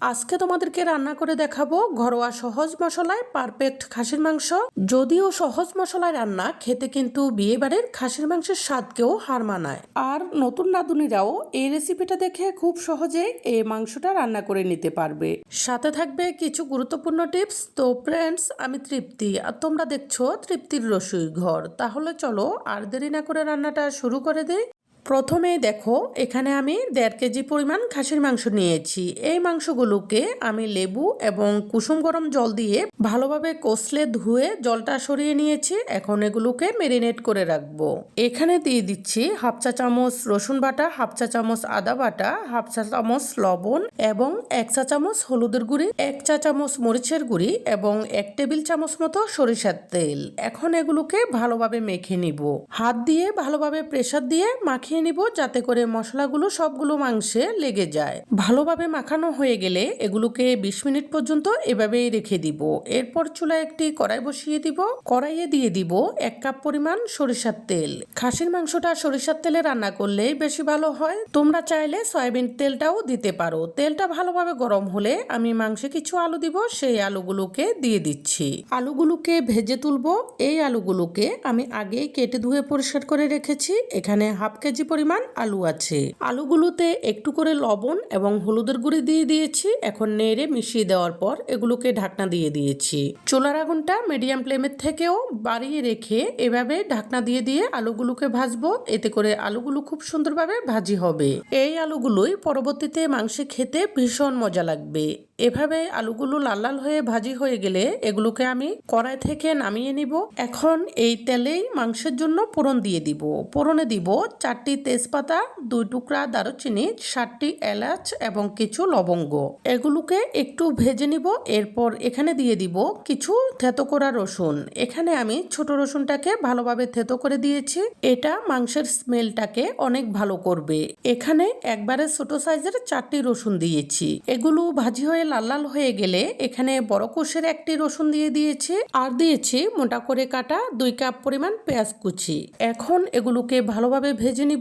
আজকে তোমাদেরকে রান্না করে দেখাবো ঘরোয়া সহজ মশলায় পারফেক্ট খাসির মাংস। যদিও সহজ মশলায় রান্না, খেতে কিন্তু বিয়ে বাড়ির খাসির মাংসের স্বাদকেও হার মানায়। আর নতুন রাঁধুনিরাও এই রেসিপিটা দেখে খুব সহজে এই মাংসটা রান্না করে নিতে পারবে। সাথে থাকবে কিছু গুরুত্বপূর্ণ টিপস। তো ফ্রেন্ডস আমি তৃপ্তি। আর তোমরা দেখছ তৃপ্তির রসুই ঘর। তাহলে চলো আর দেরি না করে রান্নাটা শুরু করে দেই। প্রথমেই দেখো, এখানে আমি দেড় কেজি পরিমাণ খাসির মাংস নিয়েছি। এই মাংসগুলোকে আমি লেবু এবং কুসুম গরম জল দিয়ে ভালোভাবে কষলে ধুয়ে জলটা সরিয়ে নিয়েছি। এখন এগুলোকে মেরিনেট করে রাখব। এখানে দিয়ে দিচ্ছি হাফ চা চামচ রসুন বাটা, হাফ চা চামচ আদা বাটা, হাফ চা চামচ লবণ এবং এক চা চামচ হলুদের গুঁড়ি, এক চা চামচ মরিচের গুঁড়ি এবং এক টেবিল চামচ মতো সরিষার তেল। এখন এগুলোকে ভালোভাবে মেখে নিব। হাত দিয়ে ভালোভাবে প্রেসার দিয়ে মাখিয়ে নিব যাতে করে মশলাগুলো সবগুলো মাংসে লেগে যায়। ভালোভাবে মাখানো হয়ে গেলে এগুলোকে বিশ মিনিট পর্যন্ত এভাবেই রেখে দিব। এরপর চুলায় একটি কড়াই বসিয়ে দিব। কড়াইয়ে দিয়ে দিব এক কাপ পরিমাণ সরিষার তেল। খাসির মাংসটা সরিষার তেলে রান্না করলেই বেশি ভালো হয়। তোমরা চাইলে সয়াবিন তেলটাও দিতে পারো। তেলটা ভালোভাবে গরম হলে আমি মাংসে কিছু আলু দিব, সেই আলুগুলোকে দিয়ে দিচ্ছি। আলুগুলোকে ভেজে তুলবো। এই আলুগুলোকে আমি আগেই কেটে ধুয়ে পরিষ্কার করে রেখেছি। এখানে হাফ কেজি পরিমাণ আলু আছে। আলুগুলোতে একটু করে লবণ এবং হলুদের গুঁড়ি দিয়ে দিয়েছি। এখন নেড়ে মিশিয়ে দেওয়ার পর এগুলোকে ঢাকনা দিয়ে দিয়েছি। চোলার আগুনটা মিডিয়াম ফ্লেমের থেকেও বাড়িয়ে রেখে এভাবে ঢাকনা দিয়ে দিয়ে আলুগুলোকে ভাজবো। এতে করে আলুগুলো খুব সুন্দরভাবে ভাজি হবে। এই আলুগুলোই পরবর্তীতে মাংসে খেতে ভীষণ মজা লাগবে। এভাবে আলুগুলো লাল লাল হয়ে ভাজি হয়ে গেলে এগুলোকে আমি কড়াই থেকে নামিয়ে নিব। এখন এই তেলেই মাংসের জন্য পোড়ন দিয়ে দিব। পোড়নে দিব চারটি তেজপাতা, দুই টুকরা দারুচিনি ষাটটি এলাচ এবং কিছু লবঙ্গ। এগুলোকে একটু ভেজে নিব, এরপর এখানে দিয়ে দিব কিছু থেতো করা রসুন। এখানে আমি ছোট রসুনটাকে ভালোভাবে থেতো করে দিয়েছি। এটা মাংসের স্মেলটাকে অনেক ভালো করবে। এখানে একবারে ছোট সাইজের চারটি রসুন দিয়েছি। এগুলো ভাজি হয়ে লাল লাল হয়ে গেলে এখানে বড় কোষের একটি রসুন দিয়ে দিয়েছি। আর দিয়েছি মোটা করে কাটা দুই কাপ পরিমাণ পেঁয়াজ কুচি। এখন এগুলোকে ভালোভাবে ভেজে নিব।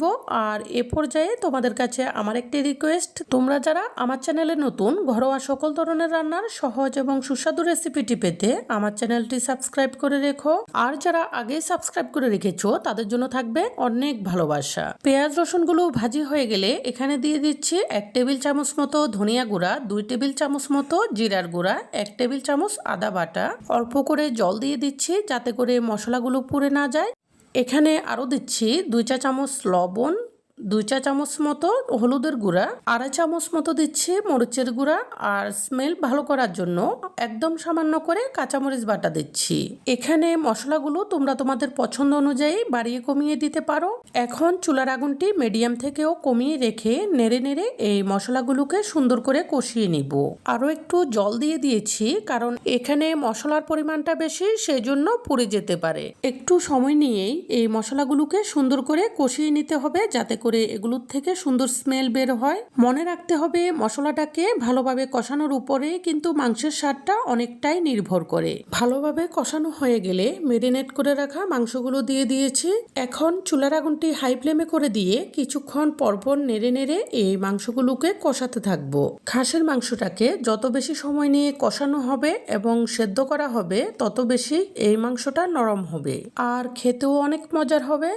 আর এ পর্যায়ে তোমাদের কাছে আমার একটি রিকোয়েস্ট তোমরা যারা আমার চ্যানেলে নতুন, ঘরোয়া সকল ধরনের রান্নার সহজ এবং সুস্বাদু রেসিপিটি পেতে আমার চ্যানেলটি সাবস্ক্রাইব করে রেখো। আর যারা আগেই সাবস্ক্রাইব করে রেখেছো, তাদের জন্য থাকবে অনেক ভালোবাসা। পেঁয়াজ, রসুনগুলো ভাজি হয়ে গেলে এখানে দিয়ে দিচ্ছি এক টেবিল চামচ মতো ধনিয়া গুঁড়া, দুই টেবিল চামচ মতো জিরার গুঁড়া, এক টেবিল চামচ আদা বাটা। অল্প করে জল দিয়ে দিচ্ছি যাতে করে মশলাগুলো পুড়ে না যায়। এখানে আরও দিচ্ছি দুই চা চামচ লবণ দুই চা চামচ মতো হলুদের গুঁড়া, আড়াই চামচ মতো দিচ্ছি মরিচের গুঁড়া আর স্মেল ভালো করার জন্য একদম সামান্য করে কাঁচামরিচ বাটা দিচ্ছি। এখানে মশলাগুলো তোমরা তোমাদের পছন্দ অনুযায়ী বাড়িয়ে কমিয়ে দিতে পারো। এখন চুলার আগুনটি মিডিয়াম থেকেও কমিয়ে রেখে নেড়ে নেড়ে এই মশলাগুলোকে সুন্দর করে কষিয়ে নিব। আরও একটু জল দিয়ে দিয়েছি কারণ এখানে মশলার পরিমাণটা বেশি সেজন্য পুড়ে যেতে পারে। একটু সময় নিয়েই এই মশলাগুলোকে সুন্দর করে কষিয়ে নিতে হবে যাতে করে এগুলোর থেকে সুন্দর স্মেল বের হয়। মনে রাখতে হবে, মশলাটাকে ভালোভাবে কষানোর উপরে কিন্তু মাংসের স্বাদটা অনেকটাই নির্ভর করে। ভালোভাবে কষানো হয়ে গেলে মেরিনেট করে রাখা মাংসগুলো দিয়ে দিয়েছি। এখন চুলার আগুনটি হাই ফ্লেমে করে দিয়ে কিছুক্ষণ পরপর নেড়ে নেড়ে এই মাংসগুলোকে কষাতে থাকব। খাসের মাংসটাকে যত বেশি সময় নিয়ে কষানো হবে এবং সেদ্ধ করা হবে, তত বেশি এই মাংসটা নরম হবে। আর খেতেও অনেক মজার হবে।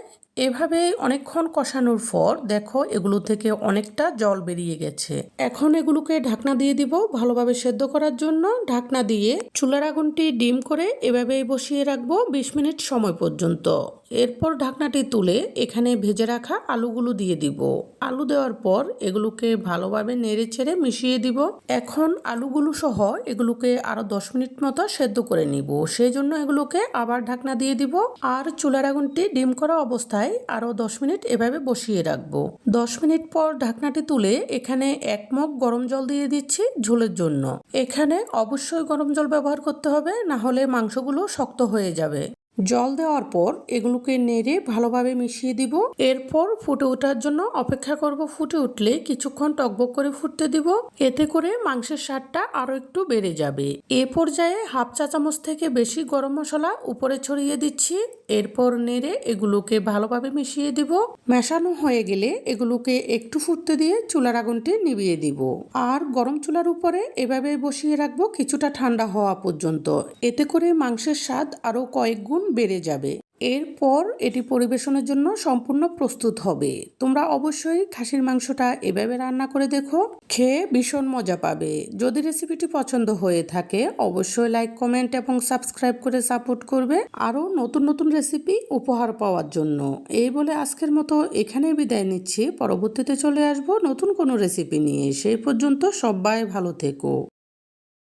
এভাবে অনেকক্ষণ কষানোর পর দেখো এগুলো থেকে অনেকটা জল বেরিয়ে গেছে। এখন এগুলোকে ঢাকনা দিয়ে দিব ভালোভাবে সেদ্ধ করার জন্য। ঢাকনা দিয়ে চুলার আগুনটি ডিম করে এভাবেই বসিয়ে রাখব বিশ মিনিট সময় পর্যন্ত। এরপর ঢাকনাটি তুলে এখানে ভেজে রাখা আলুগুলো দিয়ে দিব। আলু দেওয়ার পর এগুলোকে ভালোভাবে নেড়ে ছেড়ে মিশিয়ে দিব। এখন আলুগুলো সহ এগুলোকে আরও দশ মিনিট মতো সেদ্ধ করে নিব। সেই জন্য এগুলোকে আবার ঢাকনা দিয়ে দিব। আর চুলার আগুনটি ডিম করা অবস্থায় আরও দশ মিনিট এভাবে বসিয়ে রাখব। দশ মিনিট পর ঢাকনাটি তুলে এখানে এক মগ গরম জল দিয়ে দিচ্ছি ঝোলের জন্য। এখানে অবশ্যই গরম জল ব্যবহার করতে হবে, না হলে মাংসগুলো শক্ত হয়ে যাবে। জল দেওয়ার পর এগুলোকে নেড়ে ভালোভাবে মিশিয়ে দিব। এরপর ফুটে ওঠার জন্য অপেক্ষা করব ফুটে উঠলে কিছুক্ষণ টকবক করে ফুটতে দিব। এতে করে মাংসের স্বাদটা আরও একটু বেড়ে যাবে। এ পর্যায়ে হাফ চা চামচ থেকে বেশি গরম মশলা উপরে ছড়িয়ে দিচ্ছি। এরপর নেড়ে এগুলোকে ভালোভাবে মিশিয়ে দিব। মেশানো হয়ে গেলে এগুলোকে একটু ফুটতে দিয়ে চুলার আগুনটি নিভিয়ে দিব। আর গরম চুলার উপরে এভাবে বসিয়ে রাখব কিছুটা ঠান্ডা হওয়া পর্যন্ত। এতে করে মাংসের স্বাদ আরও কয়েক গুণ বেড়ে যাবে। এরপর এটি পরিবেশনের জন্য সম্পূর্ণ প্রস্তুত হবে। তোমরা অবশ্যই খাসির মাংসটা এভাবে রান্না করে দেখো, খেয়ে ভীষণ মজা পাবে। যদি রেসিপিটি পছন্দ হয়ে থাকে, অবশ্যই লাইক, কমেন্ট এবং সাবস্ক্রাইব করে সাপোর্ট করবে আরও নতুন নতুন রেসিপি উপহার পাওয়ার জন্য। এই বলে আজকের মতো এখানেই বিদায় নিচ্ছি। পরবর্তীতে চলে আসব নতুন কোনো রেসিপি নিয়ে। সেই পর্যন্ত সবাই ভালো থেকো।